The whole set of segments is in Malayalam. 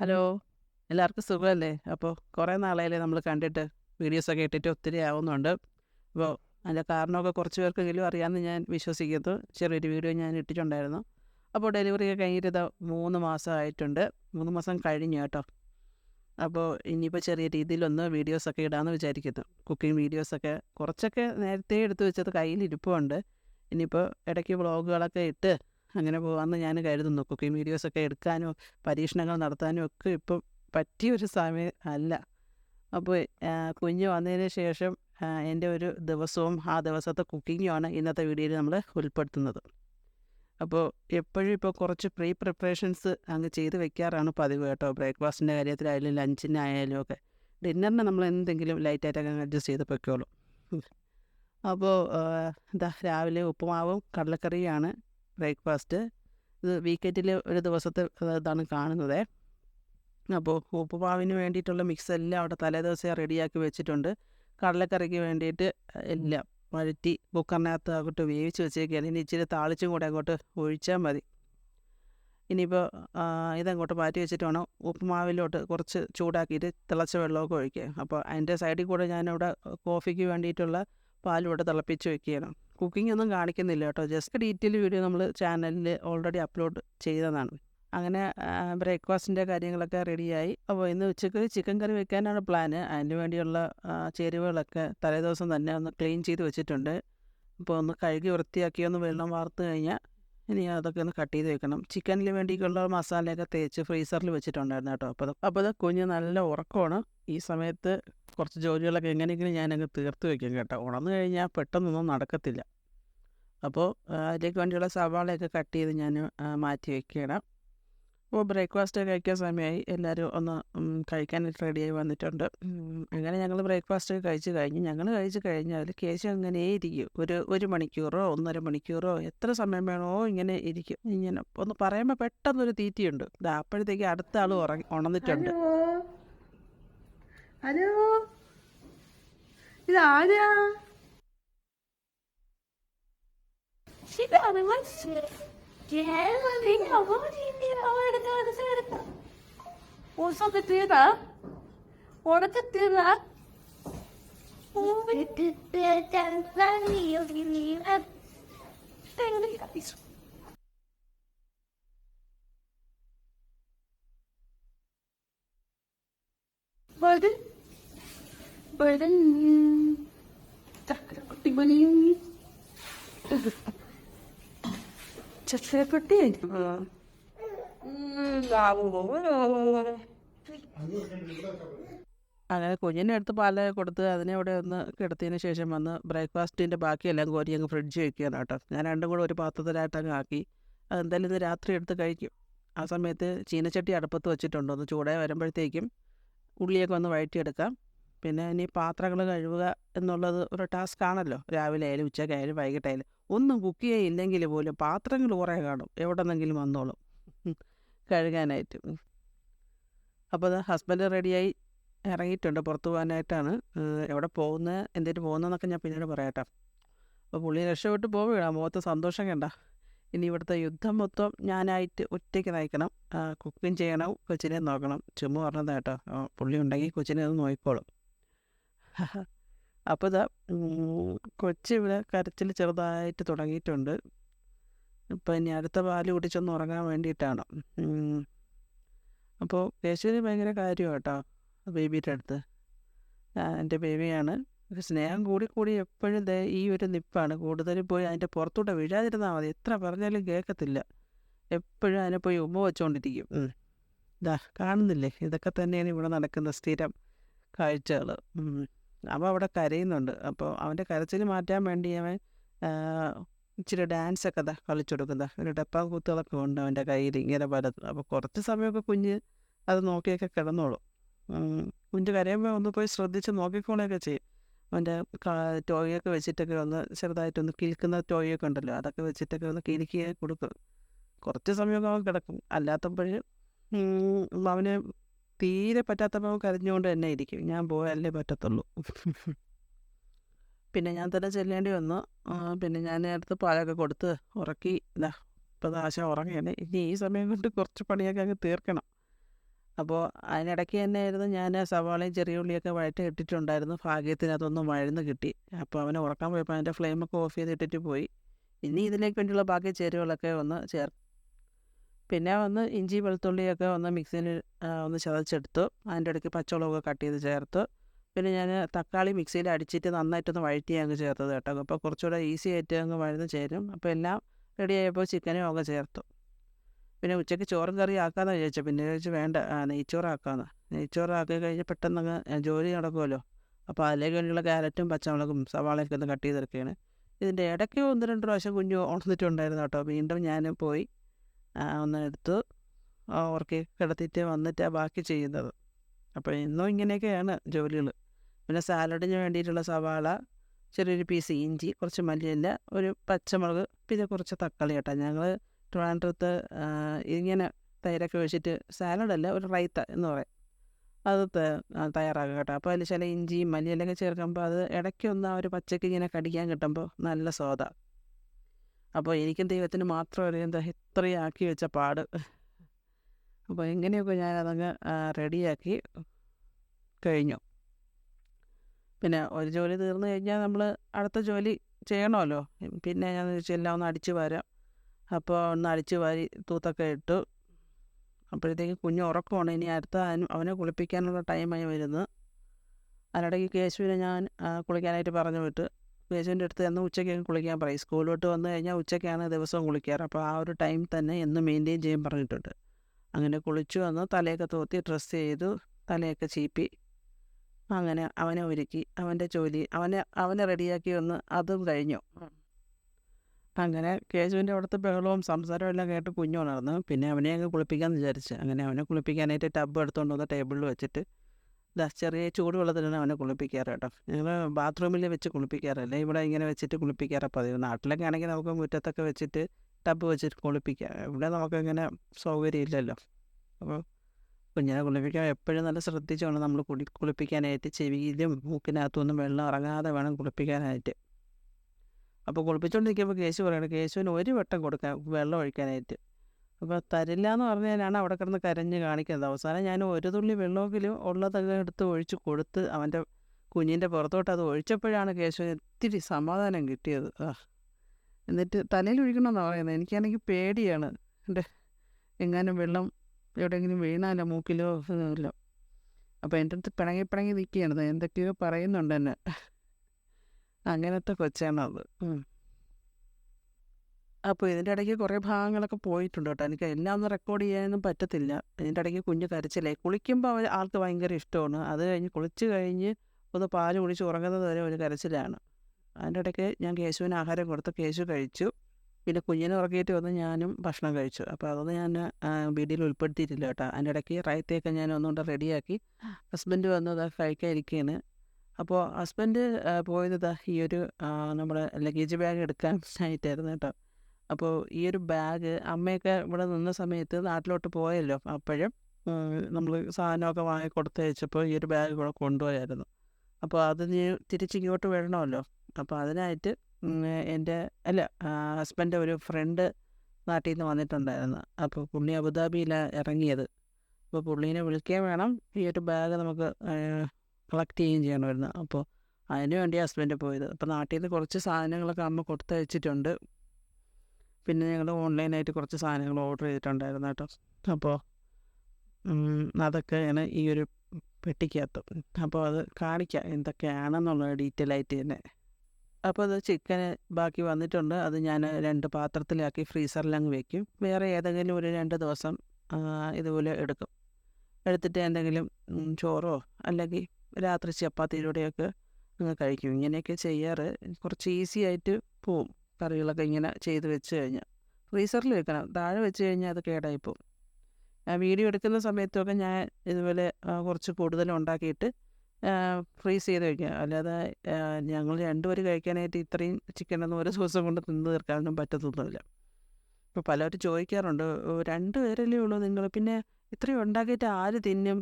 ഹലോ. എല്ലാവർക്കും സുഖമല്ലേ? അപ്പോൾ കുറേ നാളായില്ലേ നമ്മൾ കണ്ടിട്ട്. വീഡിയോസൊക്കെ ഇട്ടിട്ട് ഒത്തിരി ആവുന്നുണ്ട്. അപ്പോൾ അതിന്റെ കാരണമൊക്കെ കുറച്ച് പേർക്കെങ്കിലും അറിയാമെന്ന് ഞാൻ വിശ്വസിക്കുന്നു. ചെറിയൊരു വീഡിയോ ഞാൻ ഇട്ടിട്ടുണ്ടായിരുന്നു. അപ്പോൾ ഡെലിവറി ഒക്കെ കഴിഞ്ഞിട്ട് ഇതാ മൂന്ന് മാസമായിട്ടുണ്ട് മൂന്ന് മാസം കഴിഞ്ഞു കേട്ടോ. അപ്പോൾ ഇനിയിപ്പോൾ ചെറിയ രീതിയിലൊന്ന് വീഡിയോസൊക്കെ ഇടാമെന്ന് വിചാരിക്കുന്നു. കുക്കിംഗ് വീഡിയോസൊക്കെ കുറച്ചൊക്കെ നേരത്തെ എടുത്തു വെച്ചത് കയ്യിലിരിപ്പുണ്ട്. ഇനിയിപ്പോൾ ഇടയ്ക്ക് വ്ളോഗുകളൊക്കെ ഇട്ട് അങ്ങനെ പോകാമെന്ന് ഞാൻ കരുതുന്നു. കുക്കിംഗ് വീഡിയോസൊക്കെ എടുക്കാനോ പരീക്ഷണങ്ങൾ നടത്താനോ ഒക്കെ ഇപ്പം പറ്റിയൊരു സമയം അല്ല. അപ്പോൾ കുഞ്ഞ് വന്നതിന് ശേഷം എന്റെ ഒരു ദിവസവും ആ ദിവസത്തെ കുക്കിങ്ങുമാണ് ഇന്നത്തെ വീഡിയോയിൽ നമ്മൾ ഉൾപ്പെടുത്തുന്നത്. അപ്പോൾ എപ്പോഴും ഇപ്പോൾ കുറച്ച് പ്രീ പ്രിപ്പറേഷൻസ് അങ്ങ് ചെയ്ത് വെക്കാറാണ് പതിവ് കേട്ടോ. ബ്രേക്ക്ഫാസ്റ്റിന്റെ കാര്യത്തിലായാലും ലഞ്ചിനായാലും ഒക്കെ. ഡിന്നറിന് നമ്മൾ എന്തെങ്കിലും ലൈറ്റായിട്ടൊക്കെ അങ്ങ് അഡ്ജസ്റ്റ് ചെയ്ത് വെക്കുള്ളൂ. അപ്പോൾ എന്താ രാവിലെ ഉപ്പുമാവും കടലക്കറിയാണ് ബ്രേക്ക്ഫാസ്റ്റ്. ഇത് വീക്കെൻഡിൽ ഒരു ദിവസത്തെ ഇതാണ് കാണുന്നത്. അപ്പോൾ ഉപ്പുമാവിന് വേണ്ടിയിട്ടുള്ള മിക്സ് എല്ലാം അവിടെ തലേദിവസം റെഡിയാക്കി വെച്ചിട്ടുണ്ട്. കടലക്കറിക്ക് വേണ്ടിയിട്ട് എല്ലാം വഴറ്റി കുക്കറിനകത്ത് അങ്ങോട്ട് വേവിച്ച് വെച്ചേക്കുകയാണ് ഇനി ഇച്ചിരി താളിച്ചും കൂടെ അങ്ങോട്ട് ഒഴിച്ചാൽ മതി. ഇനിയിപ്പോൾ ഇതങ്ങോട്ട് മാറ്റി വെച്ചിട്ട് വേണം ഉപ്പുമാവിലോട്ട് കുറച്ച് ചൂടാക്കിയിട്ട് തിളച്ച വെള്ളമൊക്കെ ഒഴിക്കുക അപ്പോൾ അതിന്റെ സൈഡിൽ കൂടെ ഞാനിവിടെ കോഫിക്ക് വേണ്ടിയിട്ടുള്ള പാലും ഇവിടെ തിളപ്പിച്ച് വെക്കുകയാണ്. കുക്കിംഗ് ഒന്നും കാണിക്കുന്നില്ല കേട്ടോ. ജസ്റ്റ് ഡീറ്റെയിൽ വീഡിയോ നമ്മൾ ചാനലിൽ ഓൾറെഡി അപ്ലോഡ് ചെയ്തതാണ്. അങ്ങനെ ബ്രേക്ക്ഫാസ്റ്റിന്റെ കാര്യങ്ങളൊക്കെ റെഡിയായി. അപ്പോൾ ഇന്ന് ഉച്ചയ്ക്ക് ചിക്കൻ കറി വെക്കാനാണ് പ്ലാന്. അതിന് വേണ്ടിയുള്ള ചേരുവകളൊക്കെ തലേദിവസം തന്നെ ഒന്ന് ക്ലീൻ ചെയ്ത് വെച്ചിട്ടുണ്ട്. അപ്പോൾ ഒന്ന് കഴുകി വൃത്തിയാക്കി ഒന്ന് വെള്ളം വാർത്ത് കഴിഞ്ഞാൽ ഇനി അതൊക്കെ ഒന്ന് കട്ട് ചെയ്ത് വെക്കണം. ചിക്കനിൽ വേണ്ടിയിട്ടുള്ള മസാലയൊക്കെ തേച്ച് ഫ്രീസറിൽ വെച്ചിട്ടുണ്ടായിരുന്നു കേട്ടോ. അപ്പോൾ അപ്പോൾ അത് കുഞ്ഞ് നല്ല ഉറക്കമാണ്. ഈ സമയത്ത് കുറച്ച് ജോലികളൊക്കെ എങ്ങനെയെങ്കിലും ഞാനങ്ങ് തീർത്ത് വെക്കും കേട്ടോ. ഉണർന്നു കഴിഞ്ഞാൽ പെട്ടെന്നൊന്നും നടക്കത്തില്ല. അപ്പോൾ അതിലേക്ക് വേണ്ടിയുള്ള സവാളയൊക്കെ കട്ട് ചെയ്ത് ഞാൻ മാറ്റി വെക്കുകയാണ്. അപ്പോൾ ബ്രേക്ക്ഫാസ്റ്റ് കഴിക്കാൻ സമയമായി എല്ലാവരും ഒന്ന് കഴിക്കാൻ റെഡി റെഡിയായി വന്നിട്ടുണ്ട്. അങ്ങനെ ഞങ്ങൾ ബ്രേക്ക്ഫാസ്റ്റ് ഒക്കെ കഴിച്ച് കഴിഞ്ഞ് ഞങ്ങൾ കഴിച്ച് കഴിഞ്ഞാൽ കേശം അങ്ങനെ ഇരിക്കും. ഒരു ഒരു മണിക്കൂറോ ഒന്നര മണിക്കൂറോ എത്ര സമയം വേണോ ഇങ്ങനെ ഇരിക്കും. ഇങ്ങനെ ഒന്ന് പറയുമ്പോൾ പെട്ടെന്നൊരു തീറ്റിയുണ്ട്. ദാ അപ്പോഴത്തേക്ക് അടുത്ത ആൾ ഉറങ്ങി ഉണർന്നിട്ടുണ്ട്. ഹലോ? ഇതാരാ ഇതാണ് മനസ്സിലായി ഉറക്കത്തീരാ ഉറക്കത്തീരാ Burden. Burden. ചക്കരക്കുട്ടി മണിയും ചക്കരക്കുട്ടി അങ്ങനെ കുഞ്ഞിനെ എടുത്ത് പാൽ കൊടുത്ത് അതിനെ അവിടെ ഒന്ന് കിടത്തിയതിന് ശേഷം വന്ന് ബ്രേക്ക്ഫാസ്റ്റിന്റെ ബാക്കിയെല്ലാം കോരി അങ്ങ് ഫ്രിഡ്ജ് വയ്ക്കുകയാണ് കേട്ടോ. ഞാൻ രണ്ടും കൂടെ ഒരു പാത്രത്തിലായിട്ട് അങ്ങ് ആക്കി. അതെന്തായാലും ഇത് രാത്രി എടുത്ത് കഴിക്കും. ആ സമയത്ത് ചീനച്ചട്ടി അടുപ്പത്ത് വെച്ചിട്ടുണ്ട്. ഒന്ന് ചൂടായി വരുമ്പോഴത്തേക്കും ഉള്ളിയൊക്കെ ഒന്ന് വഴറ്റിയെടുക്കാം. പിന്നെ ഇനി പാത്രങ്ങൾ കഴുകുക എന്നുള്ളത് ഒരു ടാസ്ക് ആണല്ലോ. രാവിലെ ആയാലും ഉച്ചയ്ക്കായാലും വൈകിട്ടായാലും. ഒന്നും കുക്ക് ചെയ്യില്ലെങ്കിൽ പോലും പാത്രങ്ങൾ കുറേ കാണും. എവിടെ നിന്നെങ്കിലും വന്നോളും കഴുകാനായിട്ട്. അപ്പോൾ അത് ഹസ്ബൻഡ് റെഡിയായി. ഇറങ്ങിയിട്ടുണ്ട് പുറത്ത് പോകാനായിട്ടാണ്. എവിടെ പോകുന്നത് എന്തേലും പോകുന്നതെന്നൊക്കെ ഞാൻ പിന്നീട് പറയാട്ടോ. അപ്പോൾ പുള്ളി രക്ഷപ്പെട്ട് പോവുകയാണ്. മുഖത്ത് സന്തോഷം കണ്ട. ഇനി ഇവിടുത്തെ യുദ്ധം മൊത്തം ഞാനായിട്ട് ഒറ്റയ്ക്ക് നയിക്കണം. കുക്കിംഗ് ചെയ്യണം. കൊച്ചിനെ നോക്കണം. ചുമ്മാ പറഞ്ഞതാട്ടോ പുള്ളി ഉണ്ടെങ്കിൽ കൊച്ചിനെ ഒന്ന് നോക്കിക്കോളും. അപ്പോൾ ഇതാ കൊച്ചി ഇവിടെ കരച്ചിൽ ചെറുതായിട്ട് തുടങ്ങിയിട്ടുണ്ട്. ഇപ്പം ഇനി അടുത്ത പാൽ കുടിച്ചൊന്ന് ഉറങ്ങാൻ വേണ്ടിയിട്ടാണ്. അപ്പോൾ യേശുവിന് ഭയങ്കര കാര്യമാണ് കേട്ടോ ബേബിയുടെ അടുത്ത്. എന്റെ ബേബിയാണ്. സ്നേഹം കൂടി കൂടി എപ്പോഴും ഈ ഒരു നിപ്പാണ്. കൂടുതലും പോയി അതിന്റെ പുറത്തൂടെ വീഴാതിരുന്നാൽ മതി. എത്ര പറഞ്ഞാലും കേൾക്കത്തില്ല. എപ്പോഴും അതിനെ പോയി ഉമ്മ വെച്ചുകൊണ്ടിരിക്കും ഇതാ കാണുന്നില്ലേ? ഇതൊക്കെ തന്നെയാണ് ഇവിടെ നടക്കുന്ന സ്ഥിരം കാഴ്ചകൾ അവൻ അവിടെ കരയുന്നുണ്ട്. അപ്പോൾ അവന്റെ കരച്ചിൽ മാറ്റാൻ വേണ്ടി അവൻ ഇച്ചിരി ഡാൻസൊക്കെ ഇതാ കളിച്ചു കൊടുക്കുന്ന. ഒരു ഡപ്പാ കൂത്തുകളൊക്കെ ഉണ്ട് അവന്റെ കയ്യിൽ ഇങ്ങനെ വലത്ത് അപ്പോൾ കുറച്ച് സമയമൊക്കെ കുഞ്ഞ് അത് നോക്കിയൊക്കെ കിടന്നോളും. കുഞ്ഞ് കരയുമ്പോൾ ഒന്ന് പോയി ശ്രദ്ധിച്ച് നോക്കിക്കോളൊക്കെ ചെയ്യും. അവന്റെ ടോയൊക്കെ വെച്ചിട്ടൊക്കെ ഒന്ന് ചെറുതായിട്ടൊന്ന് കിൽക്കുന്ന ടോയൊക്കെ ഉണ്ടല്ലോ അതൊക്കെ വെച്ചിട്ടൊക്കെ ഒന്ന് കിലുക്കി കൊടുക്കും. കുറച്ച് സമയമൊക്കെ അവൻ കിടക്കും. അല്ലാത്തപ്പോൾ അവന് തീരെ പറ്റാത്തപ്പോൾ കരഞ്ഞുകൊണ്ട് തന്നെ ഇരിക്കും. ഞാൻ പോയാലേ പറ്റത്തുള്ളൂ. പിന്നെ ഞാൻ തന്നെ ചെല്ലേണ്ടി വന്നു. പിന്നെ ഞാൻ നേരത്തെ പാലൊക്കെ കൊടുത്ത് ഉറക്കി. ഇതാ ഇപ്പോൾ ആശ ഉറങ്ങിയാണ് ഇനി ഈ സമയം കൊണ്ട് കുറച്ച് പണിയൊക്കെ അങ്ങ് തീർക്കണം. അപ്പോൾ അതിനിടയ്ക്ക് തന്നെയായിരുന്നു ഞാൻ സവാളയും ചെറിയ ഉള്ളിയൊക്കെ വഴറ്റി ഇട്ടിട്ടുണ്ടായിരുന്നു. ഭാഗ്യത്തിന് അതൊന്നും വഴന്ന് കിട്ടി. അപ്പോൾ അവനെ ഉറക്കാൻ പോയപ്പോൾ അതിന്റെ ഫ്ലെയിമൊക്കെ ഓഫ് ചെയ്തിട്ടിട്ട് പോയി. ഇനി ഇതിലേക്ക് വേണ്ടിയുള്ള ബാക്കി ചേരുവകളൊക്കെ ഒന്ന് ചേർ പിന്നെ ഒന്ന് ഇഞ്ചി വെളുത്തുള്ളിയൊക്കെ ഒന്ന് മിക്സിയിൽ ഒന്ന് ചതച്ചെടുത്തു. അതിന്റെ ഇടയ്ക്ക് പച്ചമുളകൊക്കെ കട്ട് ചെയ്ത് ചേർത്ത്. പിന്നെ ഞാൻ തക്കാളി മിക്സിയിൽ അടിച്ചിട്ട് നന്നായിട്ടൊന്ന് വഴറ്റി അങ്ങ് ചേർത്തത് കേട്ടോ. അപ്പോൾ കുറച്ചുകൂടെ ഈസി ആയിട്ട് അങ്ങ് വഴന്ന് ചേരും. അപ്പോൾ എല്ലാം റെഡി ആയപ്പോൾ ചിക്കനും ഒക്കെ ചേർത്തു. പിന്നെ ഉച്ചയ്ക്ക് ചോറും കറി ആക്കാമെന്ന് വിചാരിച്ചു പിന്നെ വിചാരിച്ചു വേണ്ട നെയ്ച്ചോറാക്കാമെന്ന്. നെയ്ച്ചോറാക്കി കഴിഞ്ഞ് പെട്ടെന്ന് അങ്ങ് ജോലി നടക്കുമല്ലോ. അപ്പോൾ അതിലേക്ക് വേണ്ടിയുള്ള ക്യാരറ്റും പച്ചമുളകും സവാളയൊക്കെ ഒന്ന് കട്ട് ചെയ്തെടുക്കുകയാണ്. ഇതിന്റെ ഇടയ്ക്ക് ഒന്ന് രണ്ട് പ്രാവശ്യം കുഞ്ഞു ഉണർന്നിട്ടുണ്ടായിരുന്നു കേട്ടോ. വീണ്ടും ഞാൻ പോയി. ഒന്ന് എടുത്ത്. കിടത്തിയിട്ട് വന്നിട്ട് ബാക്കി ചെയ്യുന്നത്. അപ്പോൾ ഇന്നും ഇങ്ങനെയൊക്കെയാണ് ജോലികൾ പിന്നെ സാലഡിന് വേണ്ടിയിട്ടുള്ള സവാള ചെറിയൊരു പീസ് ഇഞ്ചി കുറച്ച് മല്ലിയില ഒരു പച്ചമുളക് പിന്നെ കുറച്ച് തക്കാളി കേട്ടോ. ഞങ്ങൾ ട്രിവാൻഡ്രത്ത് ഇങ്ങനെ തൈരൊക്കെ വെച്ചിട്ട് സാലഡല്ല ഒരു റൈത്ത എന്ന് പറയും. അത് തയ്യാറാക്കുക കേട്ടോ. അപ്പോൾ അതിൽ ചില ഇഞ്ചിയും മല്ലിയിലൊക്കെ ചേർക്കുമ്പോൾ അത് ഇടയ്ക്കൊന്ന് ആ ഒരു പച്ചക്ക് ഇങ്ങനെ കടിക്കാൻ കിട്ടുമ്പോൾ നല്ല സ്വാദ. അപ്പോൾ എനിക്കും ദൈവത്തിന് മാത്രം അറിയാം എന്താ ഇത്രയും ആക്കി വെച്ച പാട്. അപ്പോൾ എങ്ങനെയൊക്കെ ഞാൻ അതങ്ങ് റെഡിയാക്കി കഴിഞ്ഞു. പിന്നെ ഒരു ജോലി തീർന്നു കഴിഞ്ഞാൽ നമ്മൾ അടുത്ത ജോലി ചെയ്യണമല്ലോ. പിന്നെ ഞാൻ ചോദിച്ചാൽ എല്ലാം ഒന്ന് അടിച്ചു വരാം. അപ്പോൾ ഒന്ന് അടിച്ചു വാരി തൂത്തൊക്കെ ഇട്ടു. അപ്പോഴത്തേക്ക് കുഞ്ഞ് ഉറക്കമാണ്. ഇനി അടുത്ത അവനെ കുളിപ്പിക്കാനുള്ള ടൈമായി വരുന്നത് അതിനിടയ്ക്ക് കേശുവിനെ ഞാൻ കുളിക്കാനായിട്ട് പറഞ്ഞു വിട്ട്. കേശുവിന്റെ അടുത്ത് എന്ന് ഉച്ചയ്ക്ക് കുളിക്കാൻ പറയും. സ്കൂളിലോട്ട് വന്നു കഴിഞ്ഞാൽ ഉച്ചയ്ക്കാണ് ദിവസവും കുളിക്കാറ്. അപ്പോൾ ആ ഒരു ടൈം തന്നെ എന്ന് മെയിന്റെയിൻ ചെയ്യാൻ പറഞ്ഞിട്ടുണ്ട്. അങ്ങനെ കുളിച്ചു വന്ന് തലയൊക്കെ തോത്തി ഡ്രസ്സ് ചെയ്തു തലയൊക്കെ ചീപ്പി. അങ്ങനെ അവനെ ഒരുക്കി അവന്റെ ജോലി അവനെ അവനെ റെഡിയാക്കി വന്ന് അതും കഴിഞ്ഞു. അങ്ങനെ കേശുവിന്റെ അവിടുത്തെ ബഹളവും സംസാരവും എല്ലാം കേട്ട് കുഞ്ഞു ഉണർന്നു. പിന്നെ അവനെ അങ്ങ് കുളിപ്പിക്കാമെന്ന് വിചാരിച്ച്. അങ്ങനെ അവനെ കുളിപ്പിക്കാനായിട്ട് ടബ് എടുത്തുകൊണ്ട് വന്ന് ടേബിളിൽ വെച്ചിട്ട് ദാ ചെറിയ ചൂടുവെള്ളത്തിലാണ് അവനെ കുളിപ്പിക്കാറ് കേട്ടോ. ഞങ്ങൾ ബാത്റൂമിൽ വെച്ച് കുളിപ്പിക്കാറില്ല. ഇവിടെ ഇങ്ങനെ വെച്ചിട്ട് കുളിപ്പിക്കാറ് പതിവ്. നാട്ടിലൊക്കെ ആണെങ്കിൽ നമുക്ക് മുറ്റത്തൊക്കെ വെച്ചിട്ട് ടബ് വെച്ചിട്ട് കുളിപ്പിക്കാം. ഇവിടെ നമുക്കങ്ങനെ സൗകര്യം ഇല്ലല്ലോ. അപ്പോൾ കുഞ്ഞിനെ കുളിപ്പിക്കാൻ എപ്പോഴും നല്ല ശ്രദ്ധിച്ച് വേണം നമ്മൾ കുളി കുളിപ്പിക്കാനായിട്ട് ചെവിയിലും മൂക്കിനകത്തൊന്നും വെള്ളം ഇറങ്ങാതെ വേണം കുളിപ്പിക്കാനായിട്ട്. അപ്പോൾ കുളിപ്പിച്ചുകൊണ്ടിരിക്കുമ്പോൾ കേശു പറയണം കേശുവിന് ഒരു വട്ടം കൊടുക്കാൻ വെള്ളം ഒഴിക്കാനായിട്ട്. അപ്പോൾ തരില്ല എന്ന് പറഞ്ഞാലാണ് അവിടെ കിടന്ന് കരഞ്ഞ് കാണിക്കുന്നത്. അവസാനം ഞാൻ ഒരു തുള്ളി വെള്ളമെങ്കിലും ഉള്ളതൊക്കെ എടുത്ത് ഒഴിച്ച് കൊടുത്ത് അവന്റെ കുഞ്ഞിന്റെ പുറത്തോട്ട് അത് ഒഴിച്ചപ്പോഴാണ് കേശവന് ഇത്തിരി സമാധാനം കിട്ടിയത്. ആ എന്നിട്ട് തലയിൽ ഒഴിക്കണമെന്നാണ് പറയുന്നത്. എനിക്കാണെങ്കിൽ പേടിയാണ്. എന്റെ എങ്ങാനും വെള്ളം എവിടെയെങ്കിലും വീണാലോ മൂക്കിലോ ഇതല്ലോ അപ്പോൾ എന്റെ അടുത്ത് പിണങ്ങി പിണങ്ങി നിൽക്കുകയാണ്. എന്തൊക്കെയോ പറയുന്നുണ്ട് എന്നെ അങ്ങനത്തെ കൊച്ചാണത്. അപ്പോൾ ഇതിന്റെ ഇടയ്ക്ക് കുറേ ഭാഗങ്ങളൊക്കെ പോയിട്ടുണ്ട് കേട്ടോ എനിക്ക് എല്ലാം ഒന്നും റെക്കോർഡ് ചെയ്യാനൊന്നും പറ്റത്തില്ല. ഇതിന്റെ ഇടയ്ക്ക് കുഞ്ഞ് കരച്ചില്ലേ? കുളിക്കുമ്പോൾ അവൻ ആൾക്ക് ഭയങ്കര ഇഷ്ടമാണ്. അത് കഴിഞ്ഞ് കുളിച്ച് കഴിഞ്ഞ് ഒന്ന് പാൽ കുടിച്ച് ഉറങ്ങുന്നത് വരെ ഒരു കരച്ചിലാണ്. അതിന്റെ ഇടയ്ക്ക് ഞാൻ കേശുവിന് ആഹാരം കൊടുത്ത് കേശു കഴിച്ചു. പിന്നെ കുഞ്ഞിനെ ഉറക്കിയിട്ട് വന്ന് ഞാനും ഭക്ഷണം കഴിച്ചു. അപ്പോൾ അതൊന്നും ഞാൻ വീഡിയോയിൽ ഉൾപ്പെടുത്തിയിട്ടില്ല കേട്ടോ. അതിന്റെ ഇടയ്ക്ക് റൈത്തയൊക്കെ ഞാൻ ഒന്നുകൊണ്ട് റെഡിയാക്കി. ഹസ്ബൻഡ് വന്നത് കഴിക്കാതിരിക്കുകയാണ് അപ്പോൾ ഹസ്ബൻഡ് പോയത് ഈ ഒരു നമ്മുടെ ലഗേജ് ബാഗ് എടുക്കാൻ ആയിട്ടായിരുന്നു കേട്ടോ. അപ്പോൾ ഈ ഒരു ബാഗ് അമ്മയൊക്കെ ഇവിടെ നിന്ന സമയത്ത് നാട്ടിലോട്ട് പോയല്ലോ അപ്പോഴും. നമ്മൾ സാധനമൊക്കെ വാങ്ങി കൊടുത്തയച്ചപ്പോൾ ഈ ഒരു ബാഗ് കൂടെ കൊണ്ടുപോയായിരുന്നു. അപ്പോൾ അത് നീ തിരിച്ചിങ്ങോട്ട് വരണമല്ലോ അപ്പോൾ അതിനായിട്ട് എന്റെ അല്ല ഹസ്ബന്റെ ഒരു ഫ്രണ്ട് നാട്ടിൽ നിന്ന് വന്നിട്ടുണ്ടായിരുന്നു. അപ്പോൾ പുള്ളി അബുദാബിയിലാണ് ഇറങ്ങിയത്. അപ്പോൾ പുള്ളീനെ വിളിക്കുകയും വേണം. ഈ ഒരു ബാഗ് നമുക്ക് കളക്ട് ചെയ്യുകയും ചെയ്യണമായിരുന്നു. അപ്പോൾ അതിന് വേണ്ടി ഹസ്ബൻഡ് പോയത്. അപ്പോൾ നാട്ടിൽ നിന്ന് കുറച്ച് സാധനങ്ങളൊക്കെ അമ്മ കൊടുത്തയച്ചിട്ടുണ്ട് പിന്നെ ഞങ്ങൾ ഓൺലൈനായിട്ട് കുറച്ച് സാധനങ്ങൾ ഓർഡർ ചെയ്തിട്ടുണ്ടായിരുന്നു കേട്ടോ അപ്പോൾ അതൊക്കെ അതൊക്കെയാണ് ഈ ഒരു പെട്ടിക്കകത്ത്. അപ്പോൾ അത് കാണിക്കാം എന്തൊക്കെയാണെന്നുള്ള ഡീറ്റെയിൽ ആയിട്ട് തന്നെ. അപ്പോൾ അത് ചിക്കൻ ബാക്കി വന്നിട്ടുണ്ട്. അത് ഞാൻ രണ്ട് പാത്രത്തിലാക്കി ഫ്രീസറിൽ അങ്ങ് വെക്കും. വേറെ ഏതെങ്കിലും ഒരു രണ്ട് ദിവസം ഇതുപോലെ എടുക്കും. എടുത്തിട്ട് എന്തെങ്കിലും ചോറോ അല്ലെങ്കിൽ രാത്രി ചപ്പാത്തിയിലൂടെയൊക്കെ അങ്ങ് കഴിക്കും. ഇങ്ങനെയൊക്കെ ചെയ്യാറ്. കുറച്ച് ഈസി ആയിട്ട് പോവും. കറികളൊക്കെ ഇങ്ങനെ ചെയ്ത് വെച്ച് കഴിഞ്ഞാൽ ഫ്രീസറിൽ വെക്കണം. താഴെ വെച്ച് കഴിഞ്ഞാൽ അത് കേടായി പോകും ആ വീഡിയോ എടുക്കുന്ന സമയത്തൊക്കെ ഞാൻ ഇതുപോലെ കുറച്ച് കൂടുതൽ ഉണ്ടാക്കിയിട്ട് ഫ്രീസ് ചെയ്ത് വയ്ക്കുക അല്ലാതെ ഞങ്ങൾ രണ്ടുപേർ കഴിക്കാനായിട്ട് ഇത്രയും ചിക്കനൊന്നും ഒരു ദിവസം കൊണ്ട് തിന്ന് തീർക്കാനൊന്നും പറ്റത്തൊന്നുമില്ല. ഇപ്പോൾ പലരും ചോദിക്കാറുണ്ട് "ഓ, രണ്ട് പേരല്ലേ ഉള്ളൂ നിങ്ങൾ? പിന്നെ ഇത്രയും ഉണ്ടാക്കിയിട്ട് ആര് തിന്നും?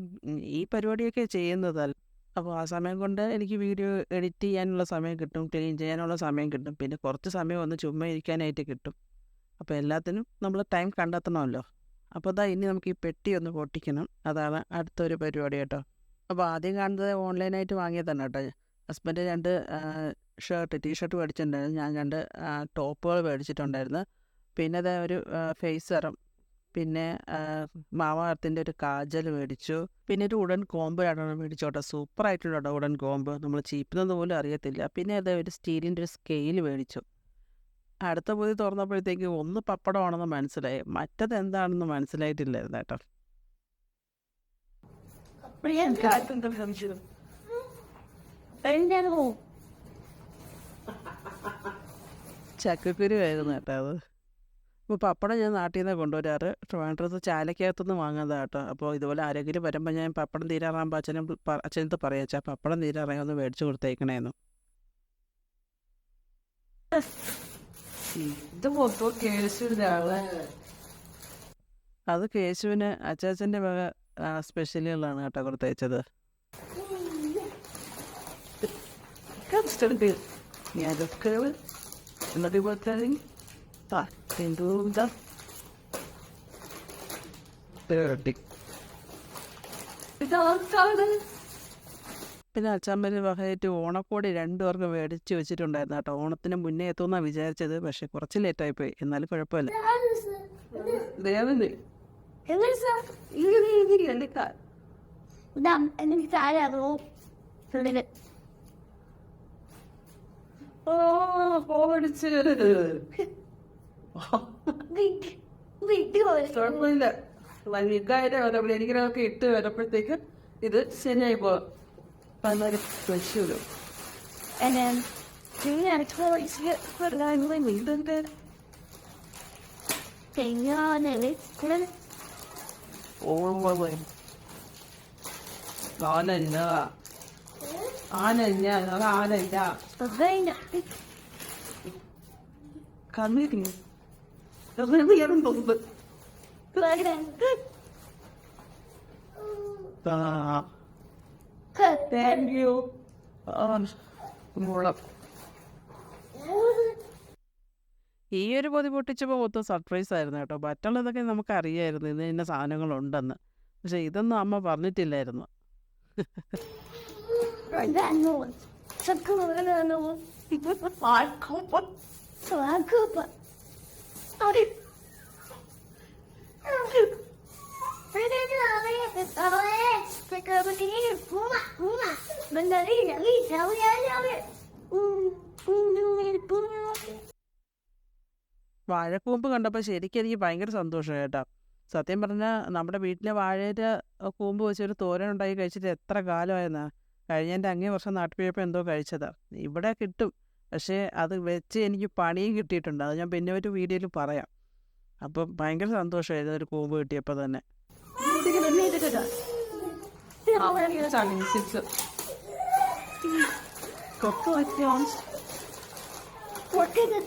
ഈ പരിപാടിയൊക്കെ ചെയ്യുന്നതല്ല. അപ്പോൾ ആ സമയം കൊണ്ട് എനിക്ക് വീഡിയോ എഡിറ്റ് ചെയ്യാനുള്ള സമയം കിട്ടും ക്ലീൻ ചെയ്യാനുള്ള സമയം കിട്ടും. പിന്നെ കുറച്ച് സമയം ഒന്ന് ചുമ്മാ ഇരിക്കാനായിട്ട് കിട്ടും. അപ്പോൾ എല്ലാത്തിനും നമ്മൾ ടൈം കണ്ടെത്തണമല്ലോ. അപ്പോൾ അതാ ഇനി നമുക്ക് ഈ പെട്ടി ഒന്ന് പൊട്ടിക്കണം. അതാണ് അടുത്തൊരു പരിപാടി കേട്ടോ. അപ്പോൾ ആദ്യം കാണുന്നത് ഓൺലൈനായിട്ട് വാങ്ങിയതാണ് കേട്ടോ. ഹസ്ബൻഡ് രണ്ട് ഷർട്ട് ടീ ഷർട്ട് മേടിച്ചിട്ടുണ്ടായിരുന്നു. ഞാൻ രണ്ട് ടോപ്പുകൾ മേടിച്ചിട്ടുണ്ടായിരുന്നു. പിന്നെ അത് ഒരു ഫേസ് സെറം. പിന്നെ മാമാർത്തിന്റെ ഒരു കാജൽ മേടിച്ചു. പിന്നെ ഒരു ഉടൻ കോമ്പ് രണ്ടെണ്ണം മേടിച്ചു കേട്ടോ സൂപ്പറായിട്ടുള്ള കേട്ടോ ഉടൻ കോമ്പ്. നമ്മൾ ചീപ്പുന്നത് പോലും അറിയത്തില്ല. പിന്നെ അത് ഒരു സ്റ്റീലിന്റെ ഒരു സ്കെയിൽ മേടിച്ചു. അടുത്ത പൊതി തുറന്നപ്പോഴത്തേക്ക് ഒന്ന് പപ്പടമാണെന്ന് മനസ്സിലായി. മറ്റത് എന്താണെന്ന് മനസ്സിലായിട്ടില്ലായിരുന്നു കേട്ടോ. ചക്കക്കുരുവായിരുന്നു കേട്ടോ അത്. അപ്പോൾ പപ്പടം ഞാൻ നാട്ടിൽ നിന്ന് കൊണ്ടുവരാറ്. ട്രിവാൻഡ്രത്ത് ചാലക്കകത്തു നിന്ന് വാങ്ങുന്നതാണ് കേട്ടോ. അപ്പോൾ ഇതുപോലെ ആരെങ്കിലും വരുമ്പോൾ ഞാൻ പപ്പടം തീരാറാകുമ്പോൾ അച്ഛനും അച്ഛനത്ത് പറയാം അച്ഛാ പപ്പടം തീരാറായി? ഒന്ന് മേടിച്ച് കൊടുത്തേക്കണേന്ന്. ഇത് മൊത്തം കേസിലാണ് അത് കേശുവിന് അച്ചാച്ചന്റെ വക സ്പെഷ്യലുകളാണ് കേട്ടോ കൊടുത്തയച്ചത് ഞാനൊക്കെ എന്നിട്ട് പോയി sem dúvida. ഇതാണ് പിന്നെ അച്ഛമ്മന് വകയായിട്ട് ഓണക്കോടി രണ്ടു പേർക്ക് മേടിച്ച് വെച്ചിട്ടുണ്ടായിരുന്നു കേട്ടോ. ഓണത്തിന് മുന്നേ എത്തുമെന്നാണ് വിചാരിച്ചത്. പക്ഷെ കുറച്ച് ലേറ്റായി പോയി എന്നാലും കുഴപ്പമില്ല. ഓ ഓടിച്ച്. കുഴപ്പമില്ല. വൈകായിട്ട് വരുമ്പോൾ എനിക്കിനൊക്കെ ഇട്ട് വരുമ്പോഴത്തേക്ക് ഇത് ശരിയായി പോകും പതിനാല് പശുവിലും And then, do you have toys get put on when we looked at Hang on and it's good. ഓർമ്മ ആനല്ല ആനല്ല ആനല്ല But at that. Thank you മുളം ഈ ഒരു പൊതി പൊട്ടിച്ചപ്പോൾ മൊത്തം സർപ്രൈസ് ആയിരുന്നു കേട്ടോ. മറ്റുള്ളതൊക്കെ നമുക്ക് അറിയായിരുന്നു ഇന്ന് ഇന്ന സാധനങ്ങളുണ്ടെന്ന്. പക്ഷെ ഇതൊന്നും അമ്മ പറഞ്ഞിട്ടില്ലായിരുന്നു. വാഴക്കൂമ്പ് കണ്ടപ്പോൾ ശരിക്കും എനിക്ക് ഭയങ്കര സന്തോഷം കേട്ടോ. സത്യം പറഞ്ഞാൽ നമ്മുടെ വീട്ടിലെ വാഴയുടെ കൂമ്പ് വെച്ചൊരു തോരൻ ഉണ്ടാക്കി കഴിച്ചിട്ട് എത്ര കാലമായെന്നാ. കഴിഞ്ഞതിന്റെ അങ്ങേ വർഷം നാട്ടിൽ പോയപ്പോൾ എന്തോ കഴിച്ചതാ. ഇവിടെ കിട്ടും. പക്ഷേ അത് വെച്ച് എനിക്ക് പണിയും കിട്ടിയിട്ടുണ്ട് അത് ഞാൻ പിന്നെ ഒരു വീഡിയോയിൽ പറയാം അപ്പം ഭയങ്കര സന്തോഷമായിരുന്നു ഒരു കൂമ്പ് കിട്ടിയപ്പോൾ തന്നെ it?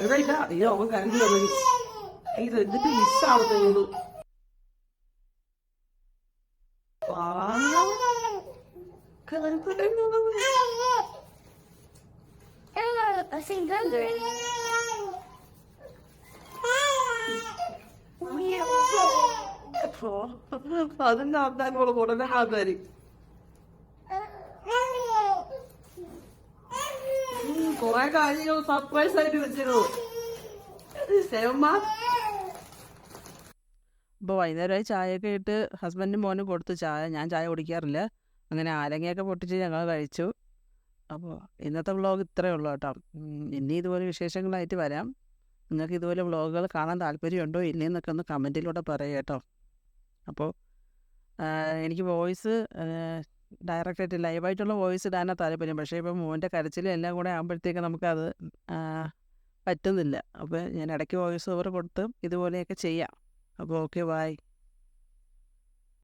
Right now, yo, we got healing. Either the be think under it. അതിന്റെ ആൾക്കാരോട് ഉടനെ ആൾക്കാര് കൊറേ കാര്യങ്ങൾ സർപ്രൈസ് ആയിട്ട് വെച്ചിരുന്നു. സേവമ്മ. അപ്പോൾ വൈകുന്നേരമായി ചായയൊക്കെ ഇട്ട് ഹസ്ബൻഡും മോനും കൊടുത്തു. ചായ ഞാൻ ചായ കുടിക്കാറില്ല. അങ്ങനെ ആലങ്ങയൊക്കെ പൊട്ടിച്ച് ഞങ്ങൾ കഴിച്ചു. അപ്പോൾ ഇന്നത്തെ വ്ളോഗ് ഇത്രയേ ഉള്ളൂ കേട്ടോ. ഇനി ഇതുപോലെ വിശേഷങ്ങളായിട്ട് വരാം. നിങ്ങൾക്ക് ഇതുപോലെ വ്ളോഗുകൾ കാണാൻ താല്പര്യമുണ്ടോ? ഇല്ലയെന്നൊക്കെ ഒന്ന് കമന്റിലൂടെ പറയുക കേട്ടോ. അപ്പോൾ എനിക്ക് വോയിസ് ഡയറക്റ്റായിട്ട് ലൈവായിട്ടുള്ള വോയിസ് ഇടാനാണ് താല്പര്യം. പക്ഷേ ഇപ്പോൾ മോന്റെ കരച്ചിലും എല്ലാം കൂടെ ആകുമ്പോഴത്തേക്ക് നമുക്കത് പറ്റുന്നില്ല. അപ്പോൾ ഞാൻ ഇടയ്ക്ക് വോയിസ് ഓവർ കൊടുത്ത് ഇതുപോലെയൊക്കെ ചെയ്യാം. agora o que vai?